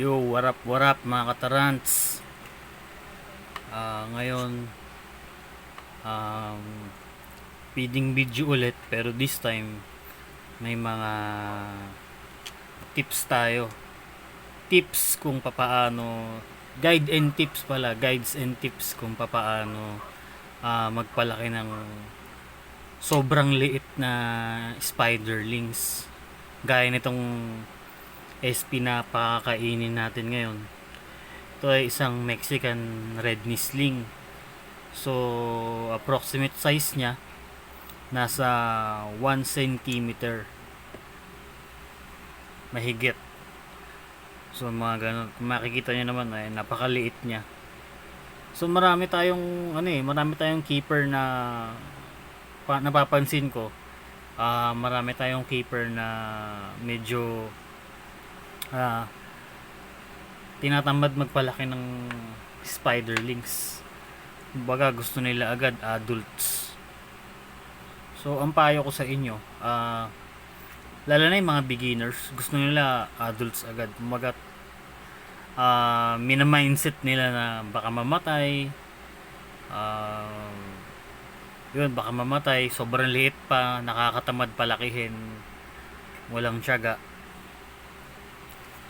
Yo, what up, what up mga katarants? Ah, Ngayon um, Feeding video ulit Pero this time May mga Tips tayo. Tips kung papaano Guide and tips pala Guides and tips kung papaano ah, Magpalaki ng Sobrang liit na Spiderlings Gaya nitong SP na pakakainin natin ngayon. Ito ay isang Mexican red sling. So, approximate size niya nasa 1 cm mahigit. So, mga ganun. Kung makikita niyo naman ay napakaliit niya. So, marami tayong ano eh, marami tayong keeper na pa, napapansin ko. Ah, marami tayong keeper na medyo ah, tinatamad magpalaki ng spiderlings. Kumbaga gusto nila agad adults. So ang payo ko sa inyo, ah lalo na yung mga beginners, gusto nila adults agad. Kumbaga ah mina-mindset nila na baka mamatay. ah yun, baka mamatay, sobrang liit pa, nakakatamad palakihin, walang tiyaga.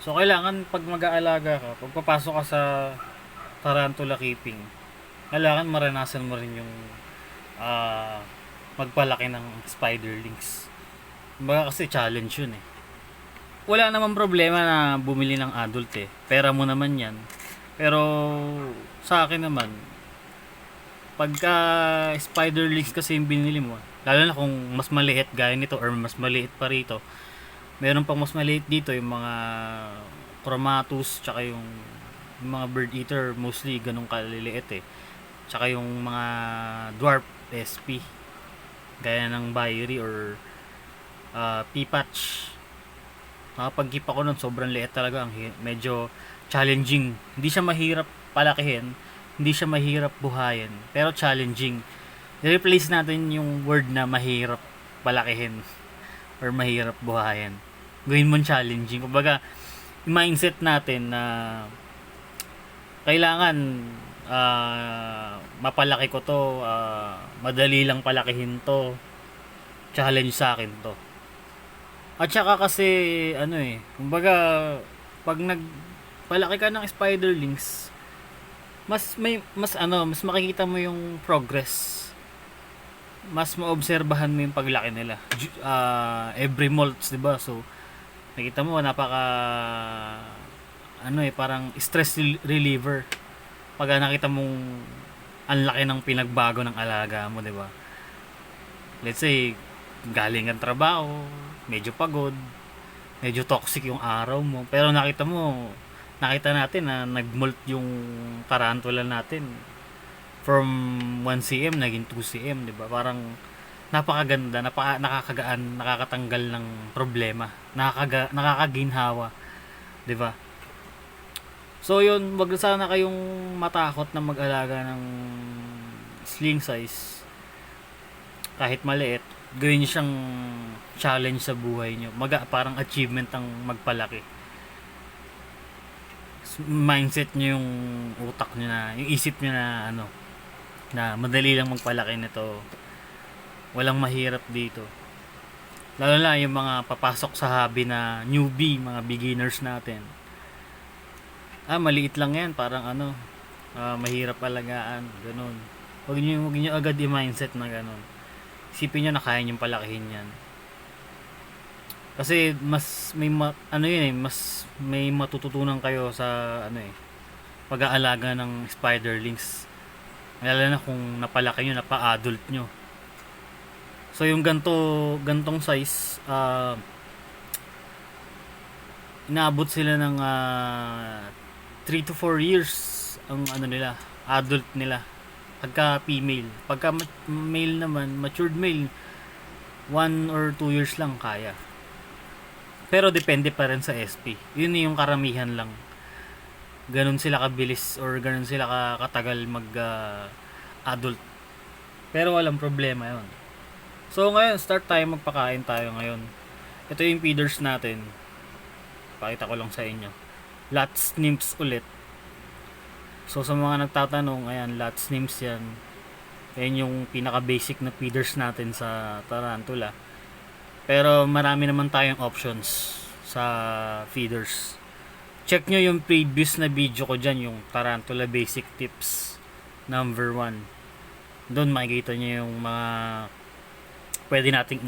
So, kailangan pag mag-aalaga ka, pag papasok ka sa tarantula keeping, kailangan maranasan mo rin yung ah, magpalaki ng spiderlings. Kumbaga kasi challenge yun eh. Wala namang problema na bumili ng adult eh. Pera mo naman yan. Pero sa akin naman, pagka spiderlings kasi yung binili mo, lalo na kung mas maliit gaya nito or mas maliit pa rito, meron pang mas maliit dito yung mga chromatus tsaka yung, yung mga bird eater mostly ganun kaliliit eh. Tsaka yung mga dwarf SP gaya ng Bayeri or uh, P-patch. Ako nun sobrang liit talaga. Ang medyo challenging. Hindi siya mahirap palakihin hindi siya mahirap buhayin pero challenging. Replace natin yung word na mahirap palakihin or mahirap buhayin gawin mo challenging. Kumbaga yung mindset natin na kailangan ah, mapalaki ko to ah, madali lang palakihin to challenge sa akin to. At saka kasi ano eh kumbaga pag nagpalaki ka ng spiderlings mas may mas ano mas makikita mo yung progress. Mas maobserbahan mo yung paglaki nila. Ah, every molts 'di ba? So nakita mo napaka ano eh parang stress rel- reliever. Pag nakita mong ang laki ng pinagbago ng alaga mo 'di ba? Let's say galing ang trabaho medyo pagod medyo toxic yung araw mo. Pero nakita mo nakita natin na nagmolt yung tarantula natin. From 1 cm naging 2 cm 'di ba? Parang napakaganda napaka nakakagaan nakakatanggal ng problema nakakaga, nakakaginhawa 'di ba? So yun wag sana kayong matakot na mag-alaga ng sling size. Kahit maliit gawin siyang challenge sa buhay niyo. Maga parang achievement ang magpalaki. Mindset niyo yung utak niyo na yung isip niyo na ano na madali lang magpalaki nito walang mahirap dito. Lalo na yung mga papasok sa hobby na newbie mga beginners natin. Ah maliit lang yan parang ano ah, mahirap alagaan ganun. Huwag niyo huwag niyo agad i-mindset na ganun. Isipin niyo na kaya niyo palakihin yan. Kasi mas may ma- ano yun eh mas may matututunan kayo sa ano eh pag-aalaga ng spiderlings lalo na kung napalaki nyo napa-adult nyo so yung ganto gantong size ah inaabot sila ng 3 to 4 years ang ano nila adult nila. Pagka female. Pagka ma- male naman matured male 1 or 2 years lang kaya. Pero depende pa rin sa SP yun yung karamihan lang. Ganun sila kabilis or ganun sila ka- katagal mag ah, adult. Pero walang problema yun so ngayon start tayo magpakain tayo ngayon ito yung feeders natin pakita ko lang sa inyo Lots nymphs ulit. So sa mga nagtatanong, ayan, lots nymphs yan. Ayan yung pinaka-basic na feeders natin sa tarantula. Pero marami naman tayong options sa feeders. Check nyo yung previous na video ko dyan, yung tarantula basic tips number 1. Doon makikita nyo yung mga pwede nating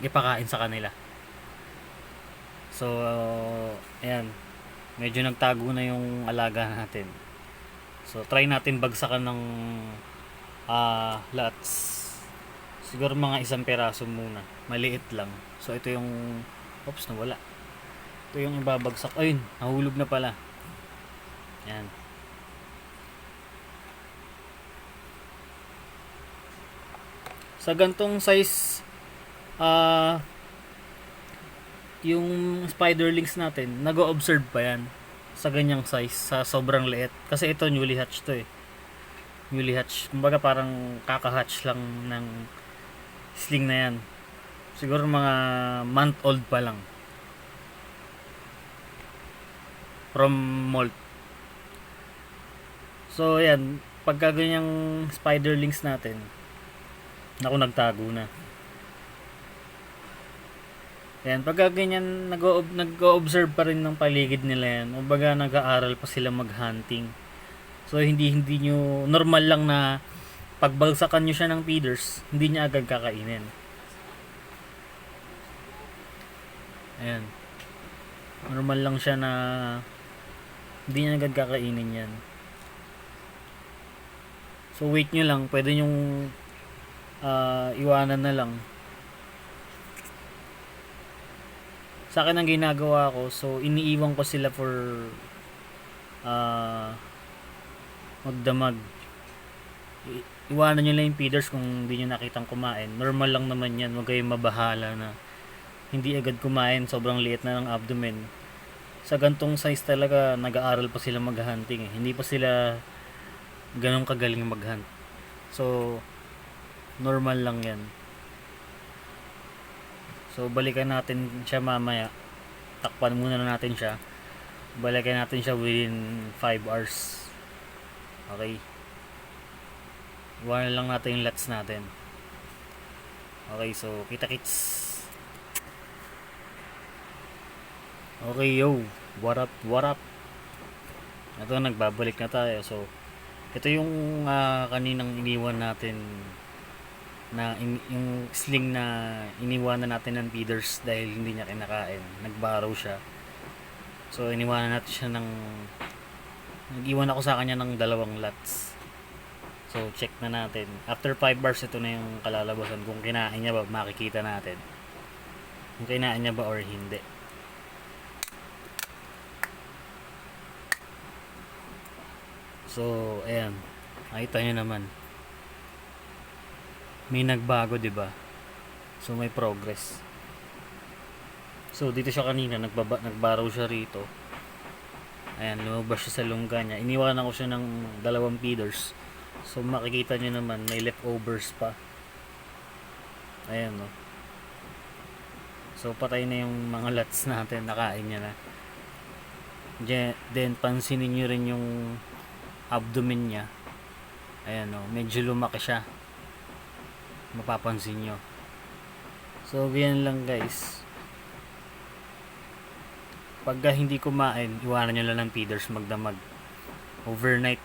ipakain sa kanila. So, ayan. Medyo nagtago na yung alaga natin. So, try natin bagsakan ng ah lots. Siguro mga isang peraso muna. Maliit lang. So, ito yung... Oops, nawala. Ito yung ibabagsak. Ayun, nahulog na pala. Yan. Sa gantong size, ah, yung spiderlings natin, nag-observe pa yan sa ganyang size, sa sobrang liit. Kasi ito newly hatch to eh. Newly hatch. Kumbaga parang kaka-hatch lang ng sling na yan. Siguro mga month old pa lang. From molt. So, yan. Pagka ganyang spiderlings natin, naku, nagtago na. Yan, pagka ganyan, nag- nag-observe pa rin ng paligid nila yan. Kumbaga, nag-aaral pa sila mag-hunting. So, hindi, hindi nyo, normal lang na pagbagsakan nyo siya ng feeders, hindi niya agad kakainin. Ayan. Normal lang siya na hindi niya agad kakainin yan. So, wait nyo lang. Pwede nyong ah, iwanan na lang. Sa akin ang ginagawa ko, so iniiwan ko sila for ah magdamag. Iwanan nyo lang yung feeders kung hindi nyo nakitang kumain. Normal lang naman yan. Huwag kayong mabahala na hindi agad kumain. Sobrang liit na ng abdomen. Sa gantong size talaga, nag-aaral pa sila mag-hunting. Eh. Hindi pa sila ganong kagaling mag-hunt. So, normal lang yan. So, balikan natin siya mamaya. Takpan muna na natin siya. Balikan natin siya within 5 hours. Okay. Iwanan lang natin yung lats natin. Okay, so kita kits. Okay, yo. What up, what up? Ito, nagbabalik na tayo. So, ito yung ah, kaninang iniwan natin na in- yung sling na iniwanan natin ng feeders dahil hindi niya kinakain. Nagbarrow siya. So, iniwanan natin siya ng nag-iwan ako sa kanya ng dalawang lots. So, check na natin. After 5 hours, ito na yung kalalabasan. Kung kinain niya ba, makikita natin. Kung kinain niya ba or hindi. So, ayan. Nakita niyo naman. May nagbago, 'di ba? So, may progress. So, dito siya kanina, nagbaba, nagbaraw siya rito. Ayan, lumabas siya sa lungga niya. Iniwanan ko siya ng dalawang feeders. So, makikita niyo naman, may leftovers pa. Ayan, no. So, patay na yung mga lats natin. Nakain niya na. Then, pansinin niyo rin yung abdomen niya. Ayan, no. Medyo lumaki siya. Mapapansin nyo. So, ganyan lang guys. Pagka hindi kumain, iwanan nyo lang ng feeders magdamag. Overnight,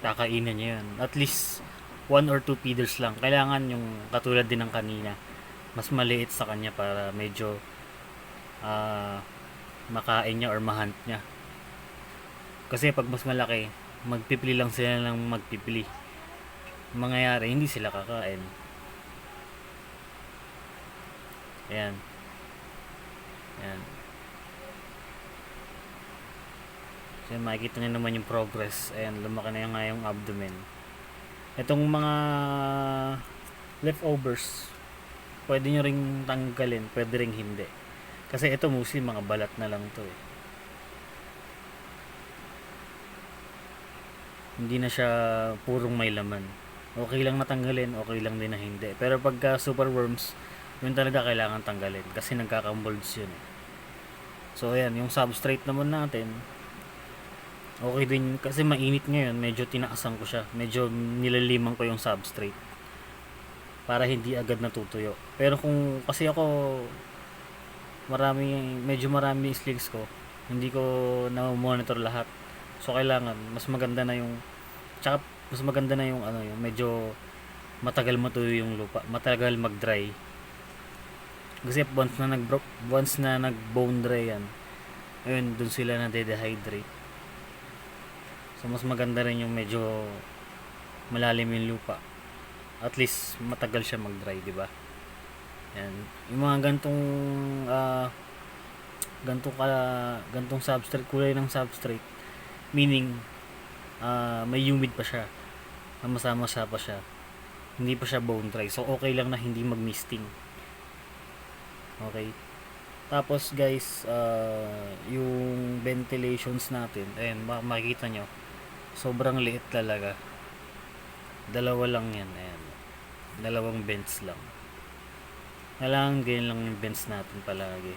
kakainin nyo yun. At least, one or two feeders lang. Kailangan yung katulad din ng kanina. Mas maliit sa kanya para medyo ah makain niya or mahunt niya. Kasi pag mas malaki, magpipili lang sila ng magpipili. Ang Mangyayari, hindi sila kakain. Ayan. Ayan. So, makikita niyo naman yung progress. Ayan, lumaki na yung yung abdomen. Itong mga leftovers, pwede nyo ring tanggalin, pwede ring hindi. Kasi ito mostly mga balat na lang to eh. Hindi na siya purong may laman. Okay lang natanggalin, okay lang din na hindi. Pero pagka super worms, yun talaga kailangan tanggalin kasi nagkakamolds yun eh. So ayan, yung substrate naman natin, okay din kasi mainit ngayon, medyo tinaasan ko siya. Medyo nilaliman ko yung substrate para hindi agad natutuyo. Pero kung kasi ako marami medyo marami sligs ko, hindi ko na monitor lahat. So kailangan mas maganda na yung tsaka mas maganda na yung ano yung medyo matagal matuyo yung lupa, matagal mag-dry. Kasi once na nag once na nag bone dry yan, ayun dun sila na dehydrate. So mas maganda rin yung medyo malalim yung lupa. At least matagal siya mag-dry, di ba? Yan. Yung mga gantong ah gantong ka gantong substrate kulay ng substrate meaning ah may humid pa siya. Masama-masa pa siya. Hindi pa siya bone dry. So okay lang na hindi mag-misting. Okay. Tapos guys, ah, yung ventilations natin, ayan, ma- makikita nyo, sobrang liit talaga. Dalawa lang yan, ayan. Dalawang vents lang. Kailangan ganyan lang yung vents natin palagi.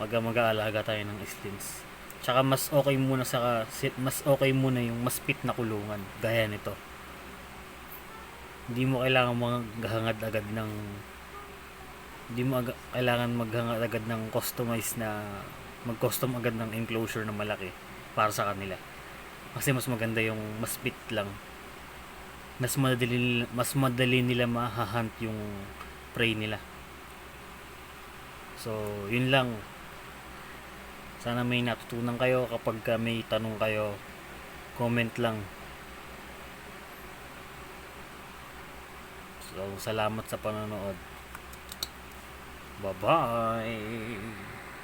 Pag mag-aalaga tayo ng slings. Tsaka mas okay muna sa mas okay muna yung mas fit na kulungan gaya nito. Hindi mo kailangan maghangad agad ng hindi mo aga- kailangan maghangad agad ng customize na mag-custom agad ng enclosure na malaki para sa kanila. Kasi mas maganda yung mas fit lang. Mas madali mas madali nila mahahunt yung prey nila. So, yun lang. Sana may natutunan kayo kapag ka may tanong kayo, comment lang. So, salamat sa panonood. Bye-bye!